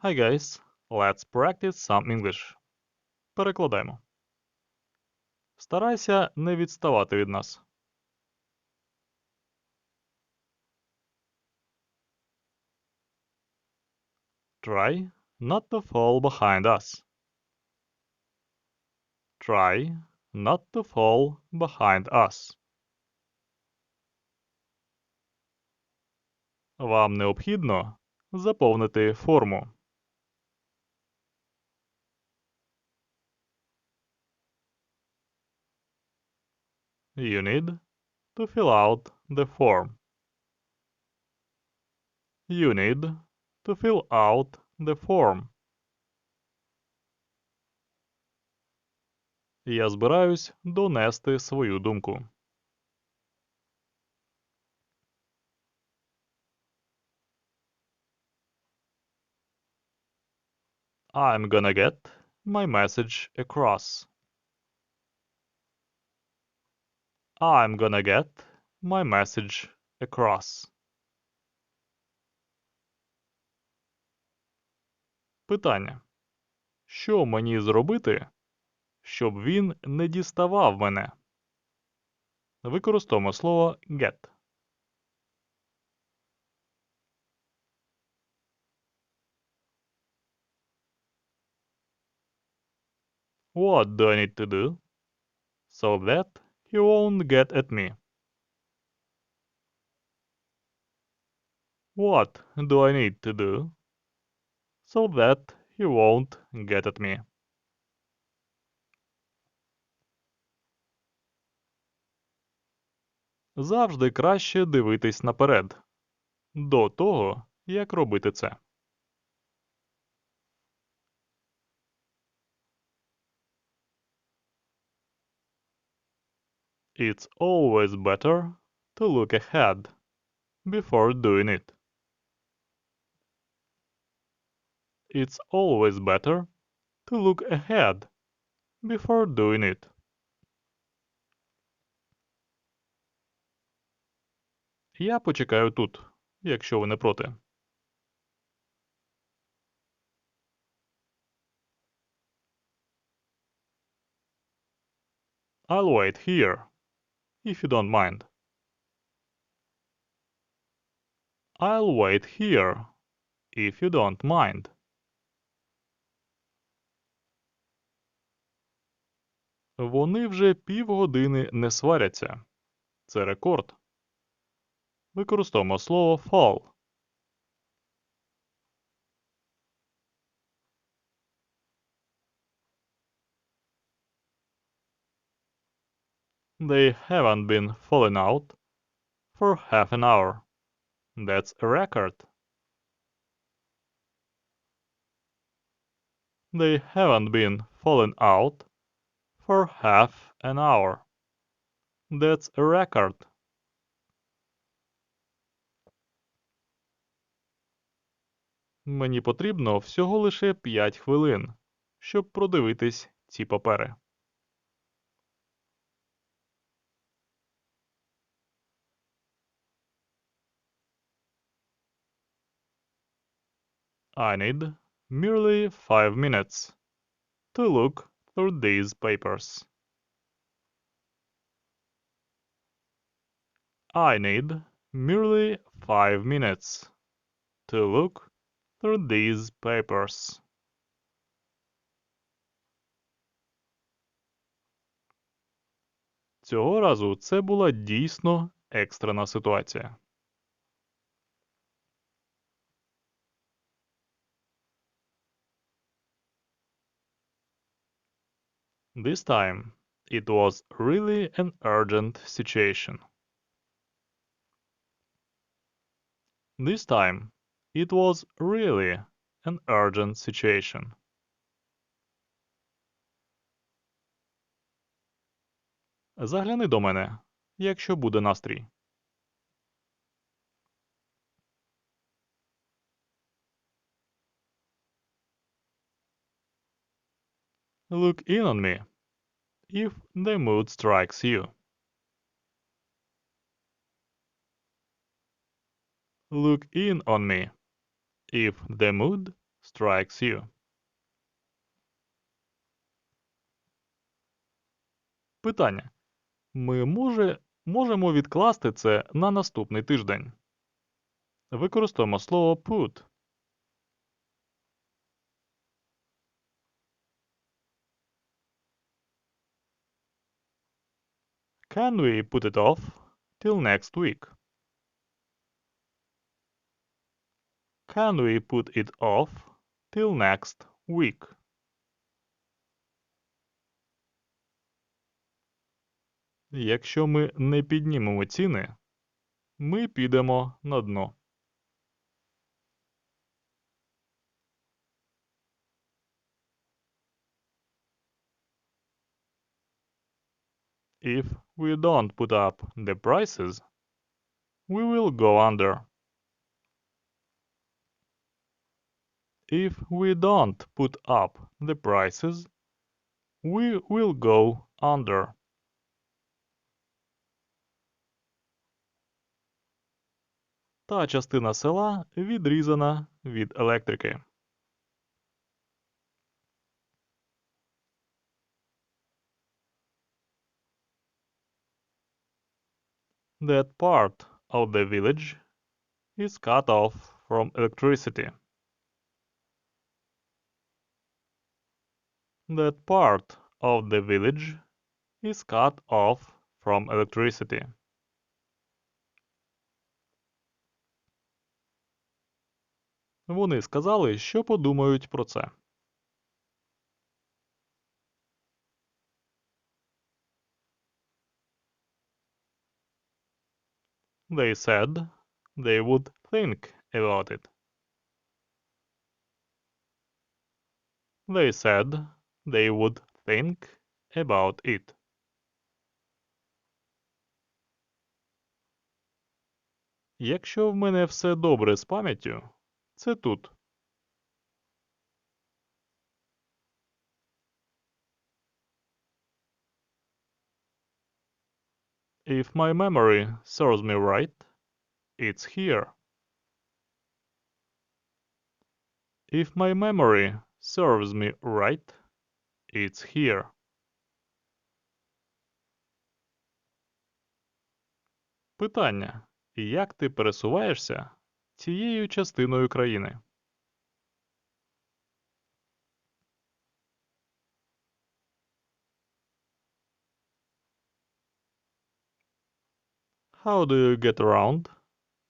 Hi guys, let's practice some English. Перекладаємо. Старайся не відставати від нас. Try not to fall behind us. Try not to fall behind us. Вам необхідно заповнити форму. You need to fill out the form. You need to fill out the form. Я збираюсь донести свою думку. I'm gonna get my message across. I'm gonna get my message across. Питання. Що мені зробити, щоб він не діставав мене? Використовуємо слово get. What do I need to do so that he won't get at me? What do I need to do so that he won't get at me? Завжди краще дивитись наперед, до того, як робити це. It's always better to look ahead before doing it. It's always better to look ahead before doing it. Я почекаю тут, якщо ви не проти. I'll wait here, If you don't mind. I'll wait here, if you don't mind. Вони вже півгодини не сваряться. Це рекорд. Використовуємо слово fall. They haven't been falling out for half an hour. That's a record. They haven't been falling out for half an hour. That's a record. Мені потрібно всього лише 5 хвилин, щоб продивитись ці папери. I need merely 5 minutes to look through these papers. I need merely 5 minutes to look through these papers. Цього разу це була дійсно екстрена ситуація. This time it was really an urgent situation. This time it was really an urgent situation. Загляни до мене, якщо буде настрій. Look in on me if the mood strikes you. Look in on me if the mood strikes you. Питання. Ми може, можемо відкласти це на наступний тиждень. Використаємо слово put. Can we put it off till next week? Can we put it off till next week? Якщо ми не піднімемо ціни, ми підемо на дно. If we don't put up the prices, we will go under. If we don't put up the prices, we will go under. Та частина села відрізана від електрики. That part of the village is cut off from electricity. That part of the village is cut off from electricity. Вони сказали, що подумають про це. They said they would think about it. They said they would think about it. Якщо в мене все добре з пам'яттю, це тут. If my memory serves me right, it's here. If my memory serves me right, it's here. Питання. Як ти пересуваєшся цією частиною країни? How do you get around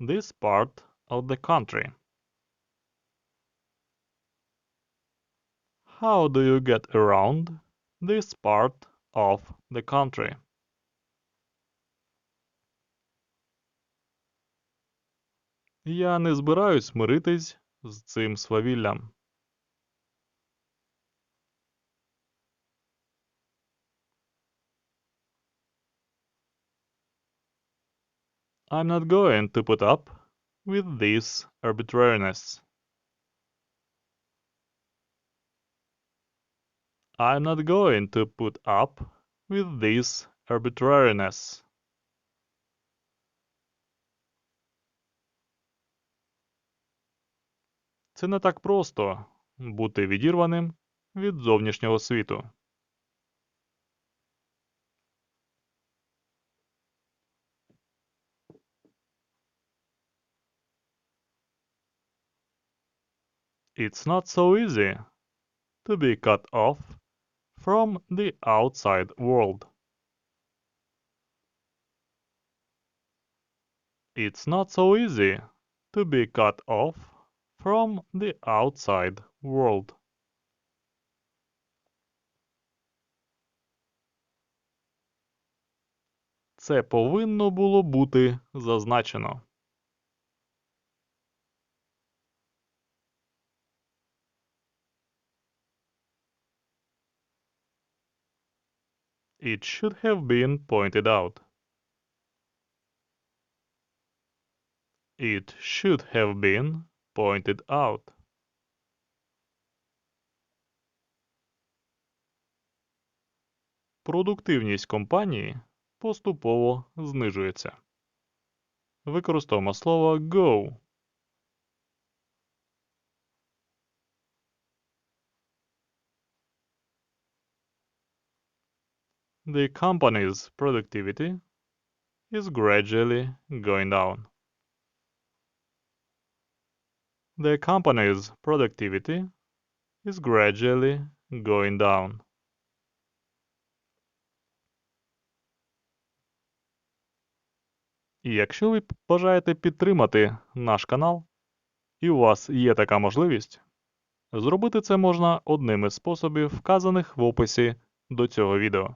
this part of the country? How do you get around this part of the country? Я не збираюсь миритись з цим свавіллям. I'm not going to put up with this arbitrariness. I'm not going to put up with this arbitrariness. Це не так просто бути відірваним від зовнішнього світу. It's not so easy to be cut off from the outside world. It's not so easy to be cut off from the outside world. Це повинно було бути зазначено. It should have been pointed out. It should have been pointed out. Продуктивність компанії поступово знижується. Використовуємо слово go. The company's productivity is gradually going down. The company's productivity is gradually going down. Якщо ви бажаєте підтримати наш канал, і у вас є така можливість, зробити це можна одним із способів, вказаних в описі до цього відео.